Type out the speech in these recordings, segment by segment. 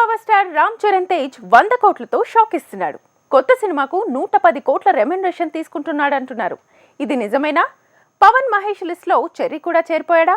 Power star Ram Charan Tej వంద కోట్లతో shock ఇస్తున్నాడు. కొత్త సినిమాకు నూట పది కోట్ల రెమ్యునరేషన్ తీసుకుంటున్నాడు అంటున్నారు ఇది నిజమేనా? పవన్ మహేష్ లిస్ట్లో చెర్రీ కూడా చేరిపోయాడా?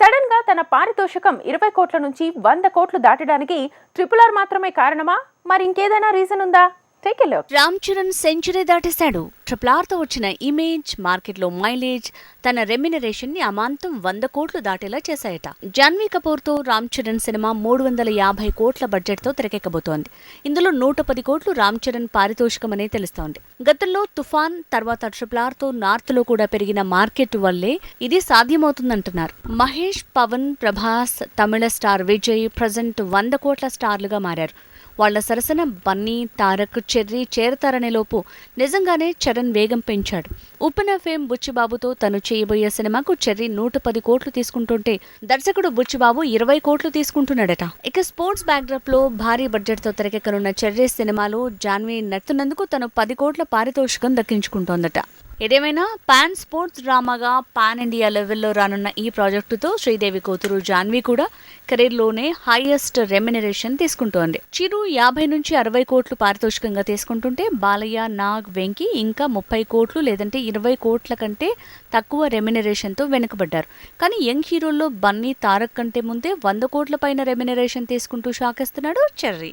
సడన్గా తన పారితోషికం ఇరవై కోట్ల నుంచి వంద కోట్లు దాటడానికి ట్రిపుల్ ఆర్ మాత్రమే కారణమా? మరి ఇంకేదైనా రీజన్ ఉందా? Take a look Ram Charan century దాటేశాడు. Triple ఆర్తో వచ్చిన ఇమేజ్ మార్కెట్లో మైలేజ్ తన రెమ్యునరేషన్ని అమాంతం వంద కోట్లు దాటేలా చేశాయట. జాన్వీ కపూర్తో రామ్ చరణ్ సినిమా మూడు వందల యాభై కోట్ల బడ్జెట్తో తెరకెక్కబోతోంది. ఇందులో నూట పది కోట్లు రామ్ చరణ్ పారితోషికమనే తెలుస్తోంది. గతంలో తుఫాన్ తర్వాత ట్రిపుల్ ఆర్తో నార్త్లో కూడా పెరిగిన మార్కెట్ వల్లే ఇది సాధ్యమవుతుందంటున్నారు. మహేష్ పవన్ ప్రభాస్ తమిళ స్టార్ విజయ్ ప్రజెంట్ వంద కోట్ల స్టార్లుగా మారారు. వాళ్ళ సరసన బన్నీ తారక్ చెర్రీ చేరతారనే లోపు నిజంగానే చరణ్ వేగం పెంచాడు. ఉప్పెన ఫేమ్ బుచ్చిబాబుతో తను చేయబోయే సినిమాకు చెర్రీ నూట పది కోట్లు తీసుకుంటుంటే దర్శకుడు బుచ్చిబాబు ఇరవై కోట్లు తీసుకుంటున్నాడట. ఇక స్పోర్ట్స్ బ్యాక్డ్రాప్లో భారీ బడ్జెట్తో తెరకెక్కనున్న చెర్రీ సినిమాలో జాన్వీ నడుతున్నందుకు తను పది కోట్ల పారితోషికం దక్కించుకుంటోందట. ఏదేమైనా పాన్ స్పోర్ట్స్ డ్రామాగా పాన్ ఇండియా లెవెల్లో రానున్న ఈ ప్రాజెక్టుతో శ్రీదేవి కూతురు జాన్వి కూడా కెరీర్లోనే హైయెస్ట్ రెమ్యునరేషన్ తీసుకుంటోంది. చిరు యాభై నుంచి అరవై కోట్లు పారితోషికంగా తీసుకుంటుంటే బాలయ్య నాగ్ వెంకి ఇంకా ముప్పై కోట్లు లేదంటే ఇరవై కోట్ల కంటే తక్కువ రెమ్యునరేషన్తో వెనుకబడ్డారు. కానీ యంగ్ హీరోల్లో బన్నీ తారక్ కంటే ముందే వంద కోట్ల పైన రెమ్యునరేషన్ తీసుకుంటూ షాకేస్తున్నాడు చెర్రీ.